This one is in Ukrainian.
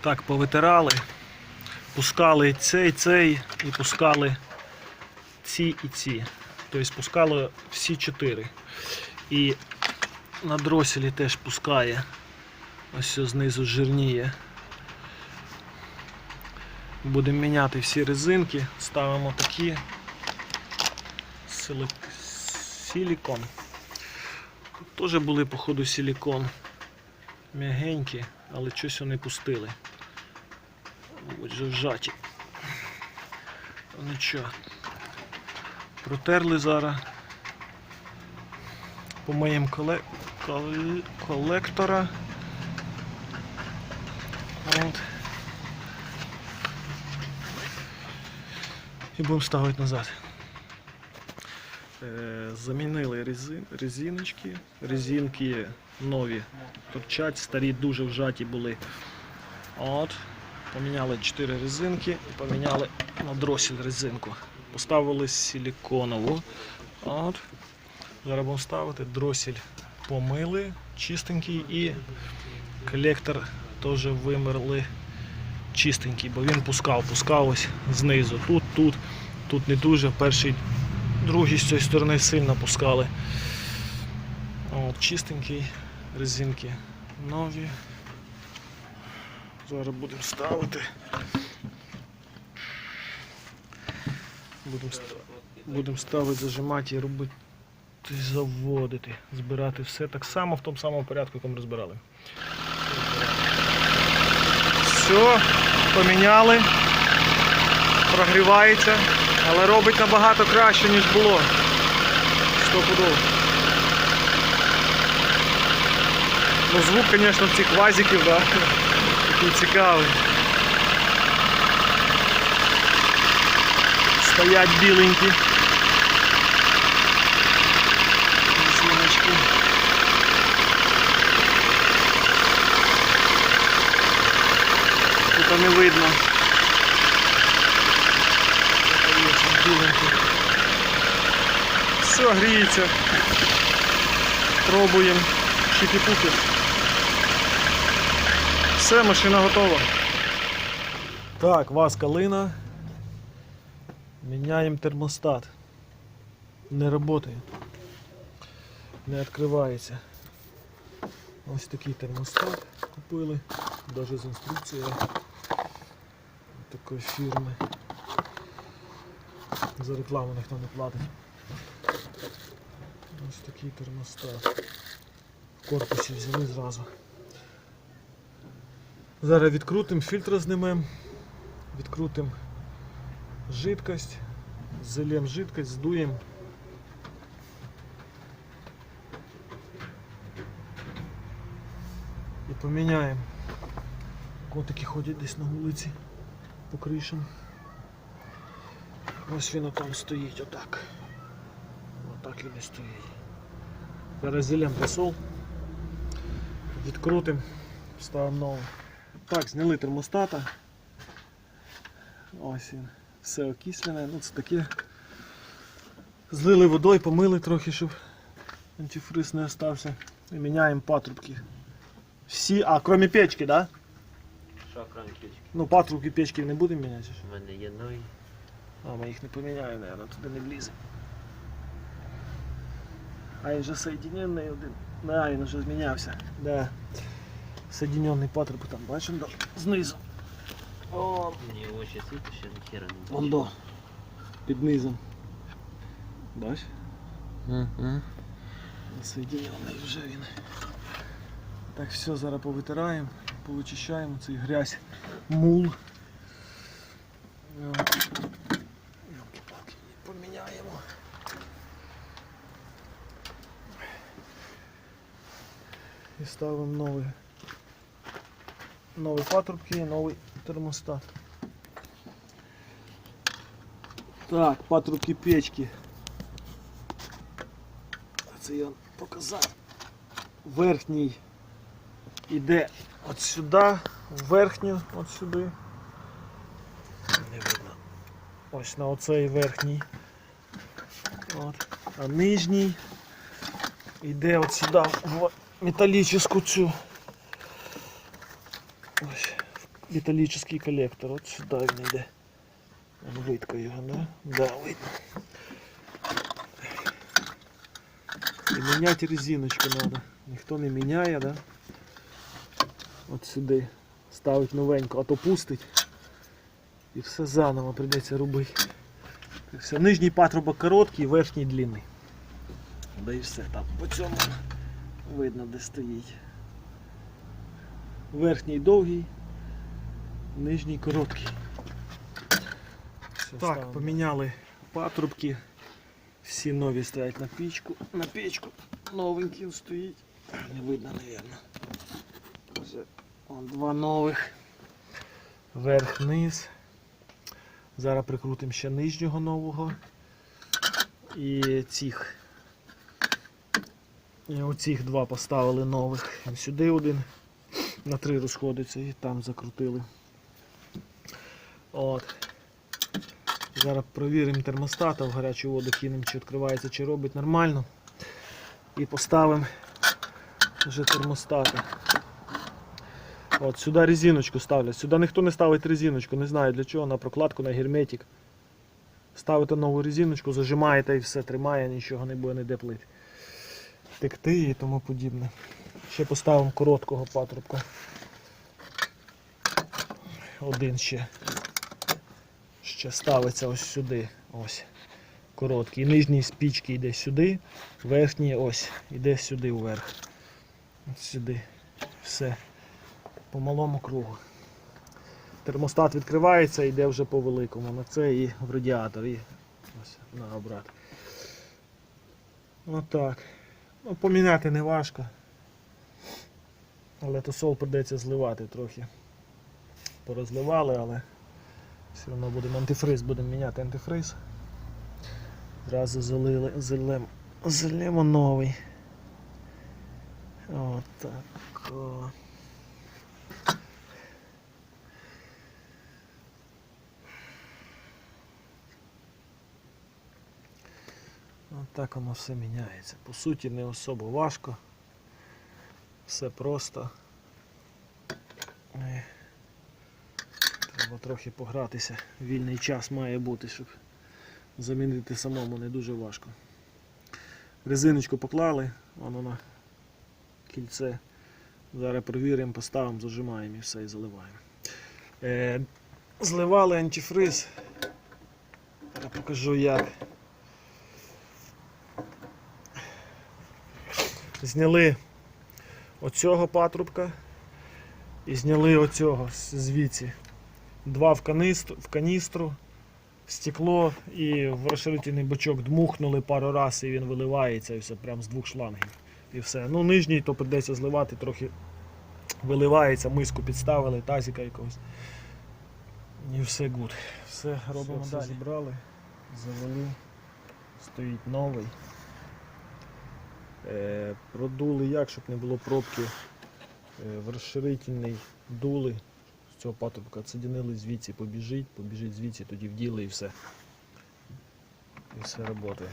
Так, повитирали. Пускали цей, цей і пускали ці і ці. Тобто пускали всі чотири. І на дроселі теж пускає. Ось все знизу жирніє. Будемо міняти всі резинки, ставимо такі силікон. Тут теж були, походу, силікон. М'ягенькі, але щось вони пустили. Мабуть, же вжаті. Ну нічого. Протерли зараз. Помиємо коле... коле- колектора. От. І будемо ставити назад. Е, Замінили резин, резиночки. Резинки нові. Торчать, старі дуже вжаті були. От. Поміняли 4 резинки і поміняли на дросель резинку. Поставили силіконову. От. Зараз будемо ставити дросель помили, чистенький і колектор теж вимерли чистенький, бо він пускав, пускав ось знизу. Тут, тут, тут не дуже. Перший, другий з цієї сторони сильно пускали. От, чистенький, резинки нові. Зараз будемо ставити. Будемо будемо ставити, зажимати і робити, заводити, збирати все так само в тому самому порядку, якому розбирали. Все, поміняли, прогрівається, але робить набагато краще, ніж було. Стопудово. Ну, звук, звісно, цих вазиків, да, такий цікавий. Стоять біленькі. Резиночки. Тут не видно. Все, гріється. Пробуємо. Чики-пуки. Все, машина готова. Так, вас калина. Міняємо термостат. Не працює. Не відкривається. Ось такий термостат купили. Даже з інструкцією такої фірми. За рекламу ніхто не платить. Ось такий термостат. В корпусі взяли зразу. Зараз відкрутимо, фільтр знімемо, відкрутимо жидкость, зальємо жидкость, здуємо. І поміняємо. Котики ходять десь на вулиці по кришам. Ось він там стоїть, отак. Отак він і стоїть. Зараз зілем посол. Відкрутимо, ставимо новий. Так, зняли термостата. Ось він. Все окислене. Ну це таке. Злили водою, помили трохи, щоб антифриз не остався. І міняємо патрубки. Всі, а крім печки, да? Що крім печки? Ну патрубки печки не будемо міняти. У мене є нові. А, ми їх не поміняємо, наверное, туди не влізе. А він же соєдинений один. Да, він вже змінявся. Да. Соєдинений патрубок там, бачимо, да? знизу. О, Мені його ще світи, ще ні хера не вон до. Під низом. Бач? Угу. Соєдинений вже він. Так, все, зараз повитираємо, повичищаємо цей грязь, мул. Йолки-палки, поміняємо. І ставимо новий, нові патрубки новий термостат. Так, патрубки печки. Це я показав. Верхній іде от сюди, в верхню, от сюди. Не видно. Ось на оцей верхній. От. А нижній йде от сюди в металічну цю. Ось. металлический коллектор. От сюди він йде. Видко його, да? Да, видно. І міняти резиночку треба. Ніхто не міняє, да? От сюди. Ставить новенько, а то пустить. І все заново прийдеться робити. Все. Нижній патрубок короткий, верхній длинний. Да і все там по цьому видно де стоїть. Верхній довгий, нижній короткий. так, поміняли патрубки. Всі нові стоять на пічку. На печку новенький стоїть. Не видно, вон два нових. Верх-низ. Зараз прикрутимо ще нижнього нового. І цих. І оцих два поставили нових. Сюди один на три розходиться і там закрутили. От. Зараз провіримо термостата, в гарячу воду кинемо, чи відкривається, чи робить нормально. І поставимо вже термостата. От сюди резиночку ставлять. Сюди ніхто не ставить резиночку, не знаю для чого, на прокладку, на герметик. Ставите нову резиночку, зажимаєте і все, тримає, нічого не буде ніде плити. Текти і тому подібне. Ще поставимо короткого патрубка. Один ще. Ще ставиться ось сюди. Ось. Короткий. Нижній з пічки йде сюди, верхній ось йде сюди вверх. Ось сюди. Все. По малому кругу. Термостат відкривається, йде вже по великому. На це і в радіатор, і ось на обрат. Отак. Ну, поміняти не важко. Але тосол придеться зливати трохи. Порозливали, але все одно будемо антифриз, будемо міняти антифриз. Зразу залили, залем, залємо новий. Отак. О. Отак воно все міняється. По суті, не особо важко. Все просто. Треба трохи погратися. Вільний час має бути, щоб замінити самому не дуже важко. Резиночку поклали, воно на кільце. Зараз провіримо, поставимо, зажимаємо і все і заливаємо. Е, зливали антифриз. Зараз покажу як. Зняли оцього патрубка і зняли оцього звідси. Два в каністру, в каністру, стекло і в розширительний бачок дмухнули пару разів і він виливається і все прям з двох шлангів. І все. Ну, нижній то придеться зливати, трохи виливається, миску підставили, тазика якогось. І все гуд. Все робимо все далі. Зібрали, завели, стоїть новий. Е, продули як, щоб не було пробки. Е, в розширительний дули з цього патрубка відсоединили, звідси, побіжить, побіжить звідси, тоді вділи і все. І все працює.